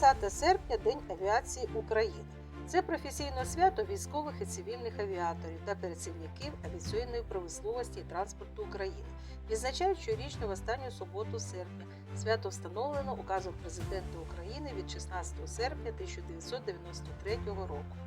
30 серпня День авіації України. Це професійне свято військових і цивільних авіаторів та працівників авіаційної промисловості і транспорту України. Відзначають щорічно в останню суботу серпня. Свято встановлено указом президента України від 16 серпня 1993 року.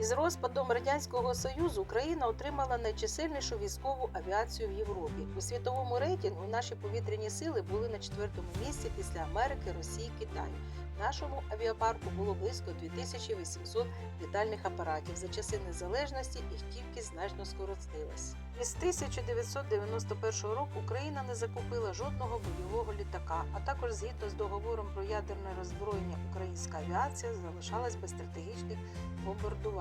Із розпадом Радянського Союзу Україна отримала найчисельнішу військову авіацію в Європі. У світовому рейтингу наші повітряні сили були на четвертому місці після Америки, Росії, Китаю. Нашому авіапарку було близько 2800 літальних апаратів. За часи незалежності їх кількість значно скоротилась. Із 1991 року Україна не закупила жодного бойового літака, а також згідно з договором про ядерне роззброєння українська авіація залишалась без стратегічних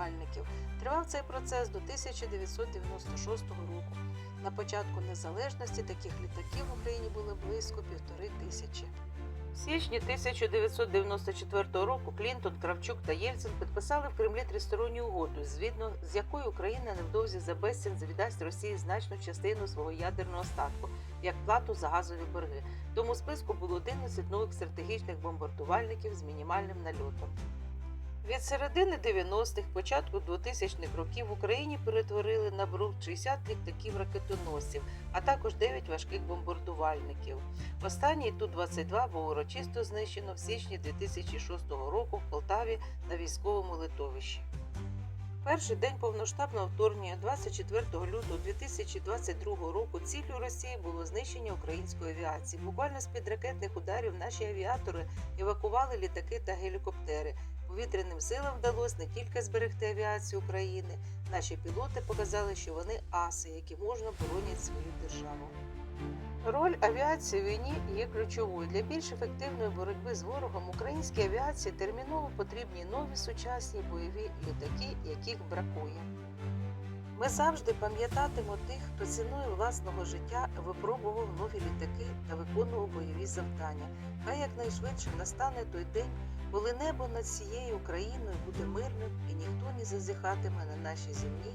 бомбардувальників. Тривав цей процес до 1996 року. На початку незалежності таких літаків в Україні було близько півтори тисячі. В січні 1994 року Клінтон, Кравчук та Єльцин підписали в Кремлі тристоронню угоду, згідно з якою Україна невдовзі за безцін віддасть Росії значну частину свого ядерного статку як плату за газові борги. В тому списку було 11 нових стратегічних бомбардувальників з мінімальним нальотом. Від середини 90-х, початку 2000-х років в Україні перетворили на брук 60 літаків ракетоносців, а також 9 важких бомбардувальників. Останній Ту-22 був урочисто знищено в січні 2006 року в Полтаві на військовому литовищі. Перший день повноштабного вторгнення 24 лютого 2022 року ціллю Росії було знищення української авіації. Буквально з-під ракетних ударів наші авіатори евакували літаки та гелікоптери. Повітряним силам вдалося не тільки зберегти авіацію України. Наші пілоти показали, що вони аси, які можна боронять свою державу. Роль авіації в війні є ключовою. Для більш ефективної боротьби з ворогом українській авіації терміново потрібні нові сучасні бойові літаки, яких бракує. Ми завжди пам'ятатимо тих, хто ціною власного життя випробував нові літаки та виконував бойові завдання. Хай якнайшвидше настане той день, коли небо над цією Україною буде мирним і ніхто не зазіхатиме на нашій землі